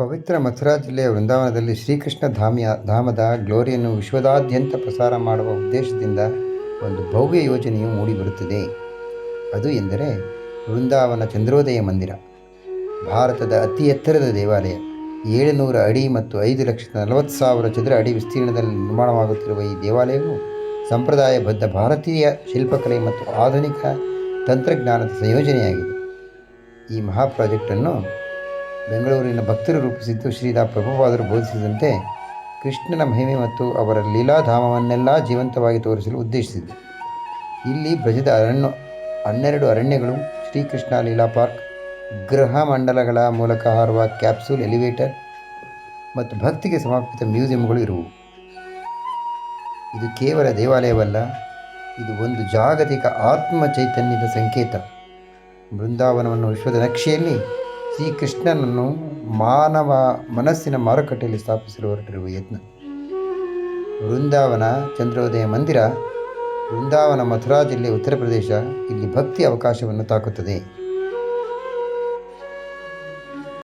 ಪವಿತ್ರ ಮಥುರಾ ಜಿಲ್ಲೆಯ ವೃಂದಾವನದಲ್ಲಿ ಶ್ರೀಕೃಷ್ಣ ಧಾಮಿಯ ಧಾಮದ ಗ್ಲೋರಿಯನ್ನು ವಿಶ್ವದಾದ್ಯಂತ ಪ್ರಸಾರ ಮಾಡುವ ಉದ್ದೇಶದಿಂದ ಒಂದು ಭವ್ಯ ಯೋಜನೆಯು ಮೂಡಿಬರುತ್ತಿದೆ. ಅದು ಎಂದರೆ ವೃಂದಾವನ ಚಂದ್ರೋದಯ ಮಂದಿರ. ಭಾರತದ ಅತಿ ಎತ್ತರದ ದೇವಾಲಯ. ಏಳುನೂರ ಅಡಿ ಮತ್ತು ಐದು ಲಕ್ಷದ ನಲವತ್ತು ಸಾವಿರ ಚದರ ಅಡಿ ವಿಸ್ತೀರ್ಣದಲ್ಲಿ ನಿರ್ಮಾಣವಾಗುತ್ತಿರುವ ಈ ದೇವಾಲಯವು ಸಂಪ್ರದಾಯಬದ್ಧ ಭಾರತೀಯ ಶಿಲ್ಪಕಲೆ ಮತ್ತು ಆಧುನಿಕ ತಂತ್ರಜ್ಞಾನದ ಸಂಯೋಜನೆಯಾಗಿದೆ. ಈ ಮಹಾ ಪ್ರಾಜೆಕ್ಟನ್ನು ಬೆಂಗಳೂರಿನ ಭಕ್ತರು ರೂಪಿಸಿದ್ದು ಶ್ರೀಧಾ ಪ್ರಭುಪಾದರು ಬೋಧಿಸಿದಂತೆ ಕೃಷ್ಣನ ಮಹಿಮೆ ಮತ್ತು ಅವರ ಲೀಲಾಧಾಮವನ್ನೆಲ್ಲ ಜೀವಂತವಾಗಿ ತೋರಿಸಲು ಉದ್ದೇಶಿಸಿದೆ ಇಲ್ಲಿ ಬ್ರಜದ ಅರಣ್ಯ, ಹನ್ನೆರಡು ಅರಣ್ಯಗಳು, ಶ್ರೀಕೃಷ್ಣ ಲೀಲಾ ಪಾರ್ಕ್, ಗೃಹ ಮಂಡಲಗಳ ಮೂಲಕ ಹಾರುವ ಕ್ಯಾಪ್ಸೂಲ್ ಎಲಿವೇಟರ್ ಮತ್ತು ಭಕ್ತಿಗೆ ಸಮರ್ಪಿತ ಮ್ಯೂಸಿಯಂಗಳು ಇರುವು. ಇದು ಕೇವಲ ದೇವಾಲಯವಲ್ಲ, ಇದು ಒಂದು ಜಾಗತಿಕ ಆತ್ಮ ಚೈತನ್ಯದ ಸಂಕೇತ. ಬೃಂದಾವನವನ್ನು ವಿಶ್ವದ ನಕ್ಷೆಯಲ್ಲಿ ಶ್ರೀಕೃಷ್ಣನನ್ನು ಮಾನವ ಮನಸ್ಸಿನ ಮಾರುಕಟ್ಟೆಯಲ್ಲಿ ಸ್ಥಾಪಿಸಲು ಹೊರಟಿರುವ ಯತ್ನ. ವೃಂದಾವನ ಚಂದ್ರೋದಯ ಮಂದಿರ ವೃಂದಾವನ ಮಥುರಾ ಜಿಲ್ಲೆ ಉತ್ತರ ಪ್ರದೇಶ ಇಲ್ಲಿ ಭಕ್ತಿ ಅವಕಾಶವನ್ನು ತಾಕುತ್ತದೆ.